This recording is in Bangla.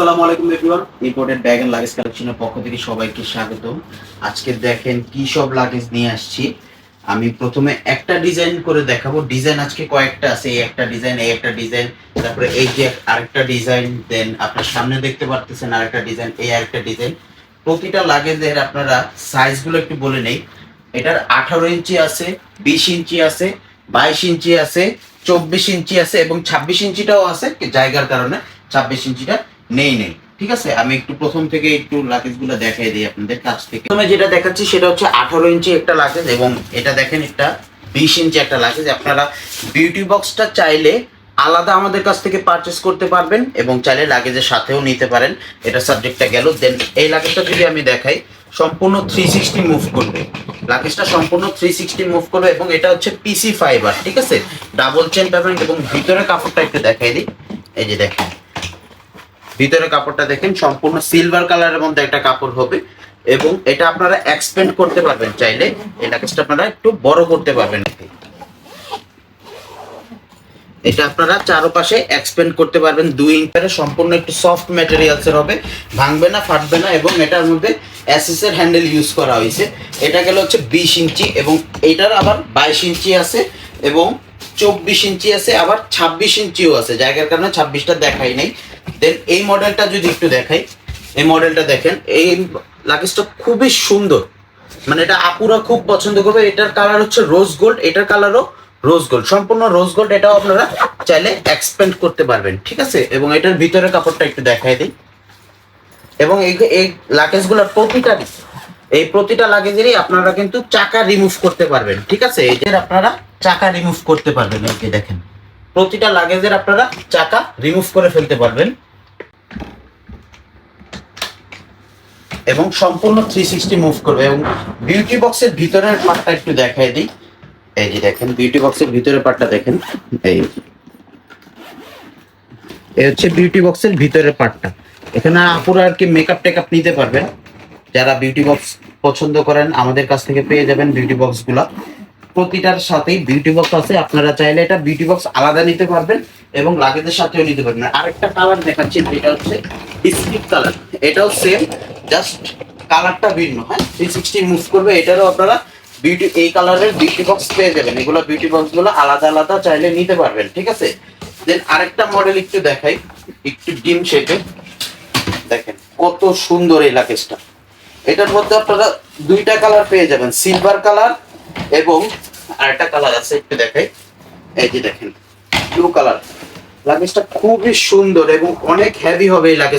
আসসালামু আলাইকুম এভরিওয়ান ব্যাগ এন্ড লাগেজ কালেকশনের পক্ষ থেকে সবাইকে স্বাগত আজকে দেখেন কি সব লাগেজ নিয়ে আসছি। আমি প্রথমে একটা ডিজাইন করে দেখাবো। ডিজাইন আজকে কয়েকটা আছে। এই একটা ডিজাইন এই একটা ডিজাইন তারপরে এই যে আরেকটা ডিজাইন দেন আপনার সামনে দেখতে পারতেছেন আরেকটা ডিজাইন এই আরেকটা ডিজাইন প্রতিটা লাগেজের আপনারা সাইজগুলো একটু বলে নেই। এটার আঠারো ইঞ্চি আছে, বিশ ইঞ্চি আছে, বাইশ ইঞ্চি আছে, চব্বিশ ইঞ্চি আছে এবং ছাব্বিশ ইঞ্চিটাও আছে, জায়গার কারণে ছাব্বিশ ইঞ্চিটা নেই নেই। ঠিক আছে? আমি একটু প্রথম থেকে একটু লাগেজগুলো দেখাই দিই আপনাদের কাছ থেকে। প্রথমে যেটা দেখাচ্ছি সেটা হচ্ছে আঠারো ইঞ্চি একটা লাগেজ এবং এটা দেখেন একটা বিশ ইঞ্চি একটা লাগেজ আপনারা বিউটি বক্সটা চাইলে আলাদা আমাদের কাছ থেকে পারচেস করতে পারবেন এবং চাইলে লাগেজের সাথেও নিতে পারেন। এটা সাবজেক্টটা গেল। দেন এই লাগেজটা যদি আমি দেখাই, সম্পূর্ণ থ্রি সিক্সটি মুভ করবে। লাগেজটা সম্পূর্ণ থ্রি সিক্সটি মুভ করবে এবং এটা হচ্ছে পিসি ফাইবার ঠিক আছে? ডাবল চেন পাবেন এবং ভিতরে কাপড়টা একটু দেখাই দিই। এই যে দেখেন। ভিতরে কাপড়টা দেখেন, সম্পূর্ণ সিলভার কালারের মধ্যে একটা কাপড় হবে এবং এটা আপনারা এক্সপেন্ড করতে পারবেন চাইলে। এই লাগেজটা আপনারা একটু বড় করতে পারবেন। এটা আপনারা চারপাশে এক্সপেন্ড করতে পারবেন, দুই ইঞ্চারে সম্পূর্ণ একটু সফট ম্যাটেরিয়ালসের হবে। ভাঙবে না, ফাটবে না এবং এটার মধ্যে অ্যাসেসের হ্যান্ডেল ইউজ করা হয়েছে। এটা গেল হচ্ছে বিশ ইঞ্চি এবং এটার আবার বাইশ ইঞ্চি আছে এবং চব্বিশ ইঞ্চি আছে, আবার ছাব্বিশ ইঞ্চিও আছে। জায়গার কারণে ছাব্বিশটা দেখাই নাই। দেন এই মডেলটা যদি একটু দেখাই, এই মডেলটা দেখেন, এই লাগেজটা খুবই সুন্দর। মানে এটা আপুরা খুব পছন্দ করবে। এটার কালার হচ্ছে রোজ গোল্ড এটার কালারও রোজ গোল্ড সম্পূর্ণ রোজ গোল্ড এটাও আপনারা চাইলে এক্সপেন্ড করতে পারবেন, ঠিক আছে? এবং এটার ভিতরের কাপড়টা একটু দেখাই দিই। এবং এই এই লাগেজগুলোর প্রতিটারই এই প্রতিটা লাগেজেরই আপনারা কিন্তু চাকা রিমুভ করতে পারবেন, ঠিক আছে? এদের আপনারা চাকা রিমুভ করতে পারবেন, এই দেখেন। প্রতিটা লাগেজের আপনারা চাকা রিমুভ করে ফেলতে পারবেন। এবং সম্পূর্ণ থ্রি সিক্সটি মুভ করবে এবং বিউটি বক্সের ভিতরের পার্টটা একটু দেখাই দিই। এই যে দেখেন বিউটি বক্সের ভিতরের পার্টটা দেখেন। এই এই হচ্ছে বিউটি বক্সের ভিতরের পার্টটা এখানে আপুরা আর কি মেকআপ টেকআপ নিতে পারবেন। যারা বিউটি বক্স পছন্দ করেন, আমাদের কাছ থেকে পেয়ে যাবেন বিউটি বক্সগুলো প্রতিটার সাথেই বিউটি বক্স আছে। আপনারা চাইলে এটা বিউটি বক্স আলাদা নিতে পারবেন এবং লাগেজের সাথেও নিতে পারবেন। আরেকটা কালার দেখাচ্ছি এটা হচ্ছে বিস্কিট কালার এটাও সেম জাস্ট কালারটা ভিন্ন হ্যাঁ? থ্রি সিক্সটি মুভ করবে, এটারও আপনারা বিউটি এই কালারের বিউটি বক্স পেয়ে যাবেন। এগুলো বিউটি বক্সগুলো আলাদা আলাদা চাইলে নিতে পারবেন, ঠিক আছে? দেন আরেকটা মডেল একটু দেখাই, একটু ডিম শেপে দেখেন, কত সুন্দর এই লাগেজটা এটার মধ্যে আপনারা দুইটা কালার পেয়ে যাবেন সিলভার কালার এবং আরেকটা কালার আছে, একটু দেখাই। এই যে দেখেন ব্লু কালার লাগেজটা খুবই সুন্দর এবং অনেক হেভি হবে এই লাগেজ